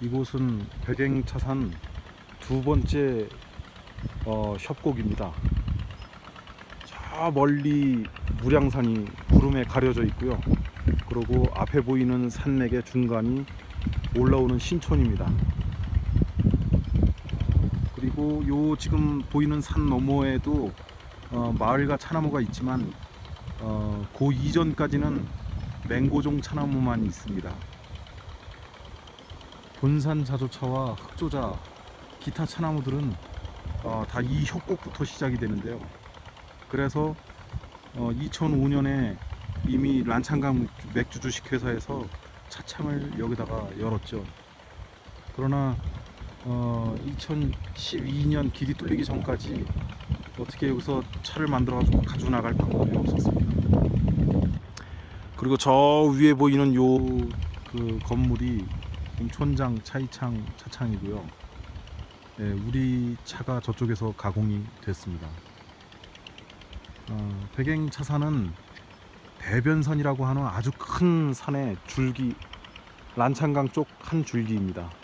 이곳은 백행차산 두 번째 어, 협곡입니다. 저 멀리 무량산이 구름에 가려져 있고요. 그리고 앞에 보이는 산맥의 중간이 올라오는 신촌입니다. 그리고 요 지금 보이는 산 너머에도 어, 마을과 차나무가 있지만 어, 그 이전까지는 맹고종 차나무만 있습니다. 본산 자조차와 흑조자, 기타 차나무들은 어, 다이 협곡부터 시작이 되는데요. 그래서 어, 2005년에 이미 란창강 맥주 주식회사에서 차창을 여기다가 열었죠. 그러나 어, 2012년 길이 뚫리기 전까지 어떻게 여기서 차를 만들어 가지고 나갈 방법이 없었습니다. 그리고 저 위에 보이는 요 그 건물이 촌장 차이창 차창이고요. 예, 우리 차가 저쪽에서 가공이 됐습니다. 어, 백행 차산은 대변산이라고 하는 아주 큰 산의 줄기 란창강 쪽 한 줄기입니다.